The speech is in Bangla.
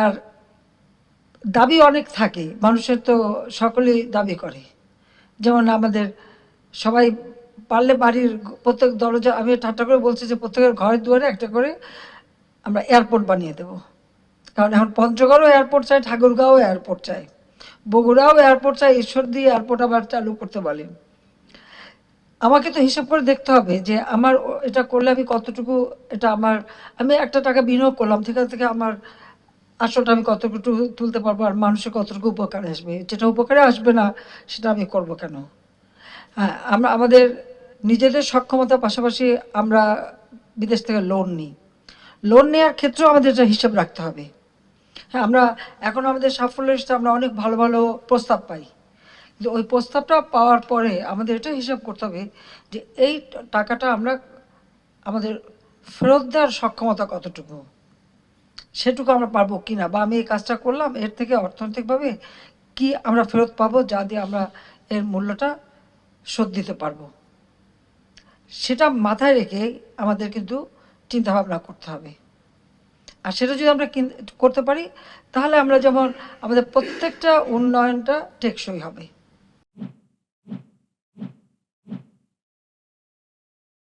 আর দাবি অনেক থাকে, মানুষের তো সকলেই দাবি করে। যেমন আমাদের সবাই পারলে বাড়ির প্রত্যেক দরজা, আমি ঠাট্টা করে বলছি যে প্রত্যেকের ঘরের দুয়ারে একটা করে আমরা এয়ারপোর্ট বানিয়ে দেব। কারণ এখন পঞ্চগড়ও এয়ারপোর্ট চাই ঠাকুরগাঁও এয়ারপোর্ট চাই বগুড়াও এয়ারপোর্ট চাই দিয়ে এয়ারপোর্ট আবার চালু করতে বলেন আমাকে তো হিসাব করে দেখতে হবে যে আমার এটা করলে আমি কতটুকু, এটা আমার, আমি একটা টাকা বিনিয়োগ করলাম, সেখান থেকে আমার আসলটা আমি কতটুকু তুলতে পারব আর মানুষের কতটুকু উপকারে আসবে? যেটা উপকারে আসবে না, সেটা আমি করব কেন? হ্যাঁ আমরা, আমাদের নিজেদের সক্ষমতার পাশাপাশি আমরা বিদেশ থেকে লোন নিই। লোন নেওয়ার ক্ষেত্রেও আমাদের এটা হিসাব রাখতে হবে। হ্যাঁ আমরা, এখন আমাদের সাফল্যের সাথে আমরা অনেক ভালো ভালো প্রস্তাব পাই। কিন্তু ওই প্রস্তাবটা পাওয়ার পরে আমাদের এটা হিসাব করতে হবে যে এই টাকাটা আমরা আমাদের ফেরত দেওয়ার সক্ষমতা কতটুকু? সেটুকু আমরা পারব কিনা বা আমি এই কাজটা করলাম, এর থেকে অর্থনৈতিকভাবে কি আমরা ফেরত পাবো যা দিয়ে আমরা এর মূল্যটা শোধ দিতে পারব। সেটা মাথায় রেখে আমাদের কিন্তু চিন্তা ভাবনা করতে হবে। আর সেটা যদি আমরা করতে পারি, তাহলে আমরা যেমন আমাদের প্রত্যেকটা উন্নয়নটা টেকসই হবে।